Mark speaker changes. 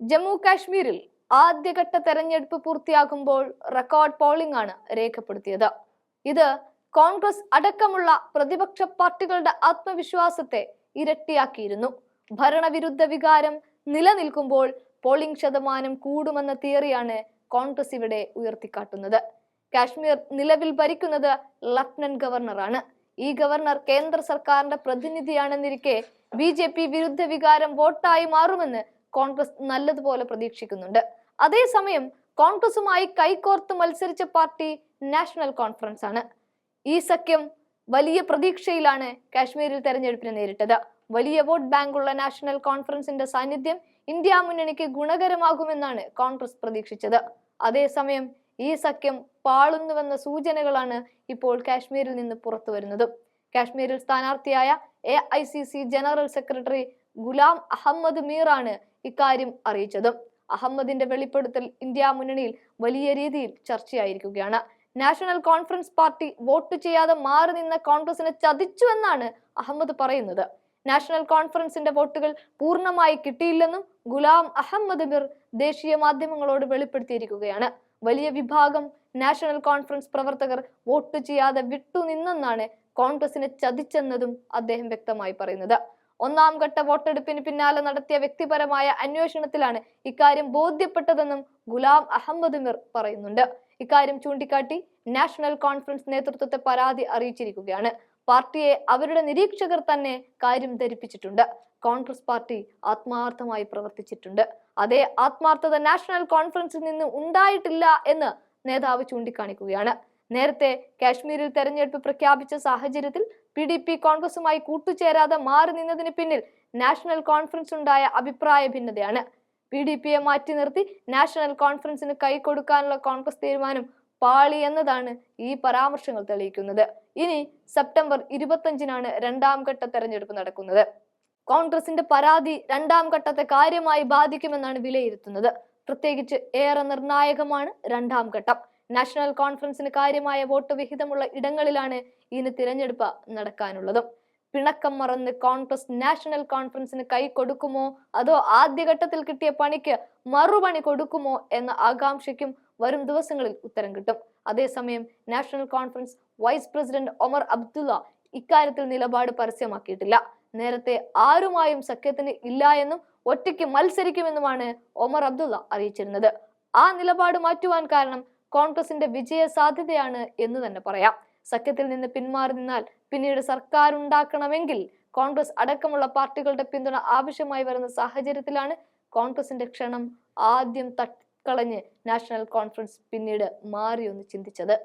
Speaker 1: ജമ്മു കാശ്മീരിൽ ആദ്യഘട്ട തെരഞ്ഞെടുപ്പ് പൂർത്തിയാകുമ്പോൾ റെക്കോർഡ് പോളിംഗ് ആണ് രേഖപ്പെടുത്തിയത്. ഇത് കോൺഗ്രസ് അടക്കമുള്ള പ്രതിപക്ഷ പാർട്ടികളുടെ ആത്മവിശ്വാസത്തെ ഇരട്ടിയാക്കിയിരുന്നു. ഭരണവിരുദ്ധ വികാരം നിലനിൽക്കുമ്പോൾ പോളിംഗ് ശതമാനം കൂടുമെന്ന തിയറിയാണ് കോൺഗ്രസ് ഇവിടെ ഉയർത്തിക്കാട്ടുന്നത്. കാശ്മീർ നിലവിൽ ഭരിക്കുന്നത് ലഫ്റ്റനന്റ് ഗവർണറാണ്. ഈ ഗവർണർ കേന്ദ്ര സർക്കാരിന്റെ പ്രതിനിധിയാണെന്നിരിക്കെ ബി ജെ പി വിരുദ്ധ വികാരം വോട്ടായി മാറുമെന്ന് കോൺഗ്രസ് നല്ലതുപോലെ പ്രതീക്ഷിക്കുന്നുണ്ട്. അതേസമയം കോൺഗ്രസുമായി കൈകോർത്ത് മത്സരിച്ച പാർട്ടി നാഷണൽ കോൺഫറൻസ് ആണ്. ഈ സഖ്യം വലിയ പ്രതീക്ഷയിലാണ് കാശ്മീരിൽ തെരഞ്ഞെടുപ്പിനെ നേരിട്ടത്. വലിയ വോട്ട് ബാങ്കുള്ള നാഷണൽ കോൺഫറൻസിന്റെ സാന്നിധ്യം ഇന്ത്യ മുന്നണിക്ക് ഗുണകരമാകുമെന്നാണ് കോൺഗ്രസ് പ്രതീക്ഷിച്ചത്. അതേസമയം ഈ സഖ്യം പാളുന്നുവെന്ന സൂചനകളാണ് ഇപ്പോൾ കാശ്മീരിൽ നിന്ന് പുറത്തു വരുന്നത് കാശ്മീരിൽ സ്ഥാനാർത്ഥിയായ A general secretary Ghulam Ahmad മീറാണ് ഇക്കാര്യം അറിയിച്ചതും. അഹമ്മദിന്റെ വെളിപ്പെടുത്തൽ ഇന്ത്യ മുന്നണിയിൽ വലിയ രീതിയിൽ ചർച്ചയായിരിക്കുകയാണ്. നാഷണൽ കോൺഫറൻസ് പാർട്ടി വോട്ട് ചെയ്യാതെ മാറി നിന്ന കോൺഗ്രസിനെ ചതിച്ചു എന്നാണ് അഹമ്മദ് പറയുന്നത്. നാഷണൽ കോൺഫറൻസിന്റെ വോട്ടുകൾ പൂർണമായി കിട്ടിയില്ലെന്നും ഗുലാം അഹമ്മദ് മിർ ദേശീയ മാധ്യമങ്ങളോട് വെളിപ്പെടുത്തിയിരിക്കുകയാണ്. വലിയ വിഭാഗം നാഷണൽ കോൺഫറൻസ് പ്രവർത്തകർ വോട്ട് ചെയ്യാതെ വിട്ടു നിന്നെന്നാണ് കോൺഗ്രസിനെ ചതിച്ചെന്നതും അദ്ദേഹം വ്യക്തമായി പറയുന്നത്. ഒന്നാം ഘട്ട വോട്ടെടുപ്പിന് പിന്നാലെ നടത്തിയ വ്യക്തിപരമായ അന്വേഷണത്തിലാണ് ഇക്കാര്യം ബോധ്യപ്പെട്ടതെന്നും ഗുലാം അഹമ്മദ് മിർ പറയുന്നുണ്ട്. ഇക്കാര്യം ചൂണ്ടിക്കാട്ടി നാഷണൽ കോൺഫറൻസ് നേതൃത്വത്തെ പരാതി അറിയിച്ചിരിക്കുകയാണ്. പാർട്ടിയെ അവരുടെ നിരീക്ഷകർ തന്നെ കാര്യം ധരിപ്പിച്ചിട്ടുണ്ട്. കോൺഗ്രസ് പാർട്ടി ആത്മാർത്ഥമായി പ്രവർത്തിച്ചിട്ടുണ്ട്. അതേ ആത്മാർത്ഥത നാഷണൽ കോൺഫറൻസിൽ നിന്ന് ഉണ്ടായിട്ടില്ല എന്ന് നേതാവ് ചൂണ്ടിക്കാണിക്കുകയാണ്. നേരത്തെ കാശ്മീരിൽ തെരഞ്ഞെടുപ്പ് പ്രഖ്യാപിച്ച സാഹചര്യത്തിൽ പി ഡി പി കോൺഗ്രസുമായി കൂട്ടുചേരാതെ മാറി നിന്നതിന് പിന്നിൽ നാഷണൽ കോൺഫറൻസ് ഉണ്ടായ അഭിപ്രായ ഭിന്നതയാണ്. പി ഡി പിയെ മാറ്റി നിർത്തി നാഷണൽ കോൺഫറൻസിന് കൈ കൊടുക്കാനുള്ള കോൺഗ്രസ് തീരുമാനം പാളി എന്നതാണ് ഈ പരാമർശങ്ങൾ തെളിയിക്കുന്നത്. ഇനി സെപ്റ്റംബർ ഇരുപത്തഞ്ചിനാണ് രണ്ടാം ഘട്ട തെരഞ്ഞെടുപ്പ് നടക്കുന്നത്. കോൺഗ്രസിന്റെ പരാതി രണ്ടാം ഘട്ടത്തെ കാര്യമായി ബാധിക്കുമെന്നാണ് വിലയിരുത്തുന്നത്. പ്രത്യേകിച്ച് ഏറെ നിർണായകമാണ് രണ്ടാം ഘട്ടം. നാഷണൽ കോൺഫറൻസിന് കാര്യമായ വോട്ട് വിഹിതമുള്ള ഇടങ്ങളിലാണ് ഇനി തിരഞ്ഞെടുപ്പ് നടക്കാനുള്ളത്. പിണക്കം മറന്ന് കോൺഗ്രസ് നാഷണൽ കോൺഫറൻസിന് കൈ കൊടുക്കുമോ? അതോ ആദ്യഘട്ടത്തിൽ കിട്ടിയ പണിക്ക് മറുപണി കൊടുക്കുമോ എന്ന ആകാംക്ഷയ്ക്കും വരും ദിവസങ്ങളിൽ ഉത്തരം കിട്ടും. അതേസമയം national conference vice president Omar Abdullah ഇക്കാര്യത്തിൽ നിലപാട് പരസ്യമാക്കിയിട്ടില്ല. നേരത്തെ ആരുമായും സഖ്യത്തിന് ഇല്ല എന്നും ഒറ്റയ്ക്ക് മത്സരിക്കുമെന്നുമാണ് ഒമർ അബ്ദുള്ള അറിയിച്ചിരുന്നത്. ആ നിലപാട് മാറ്റുവാൻ കാരണം കോൺഗ്രസിന്റെ വിജയ സാധ്യതയാണ് എന്ന് തന്നെ പറയാം. സഖ്യത്തിൽ നിന്ന് പിന്മാറി നിന്നാൽ പിന്നീട് സർക്കാർ ഉണ്ടാക്കണമെങ്കിൽ കോൺഗ്രസ് അടക്കമുള്ള പാർട്ടികളുടെ പിന്തുണ ആവശ്യമായി വരുന്ന സാഹചര്യത്തിലാണ് കോൺഗ്രസിന്റെ ക്ഷണം ആദ്യം തട്ടിക്കളഞ്ഞ് നാഷണൽ കോൺഫറൻസ് പിന്നീട് മാറിയൊന്ന് ചിന്തിച്ചത്.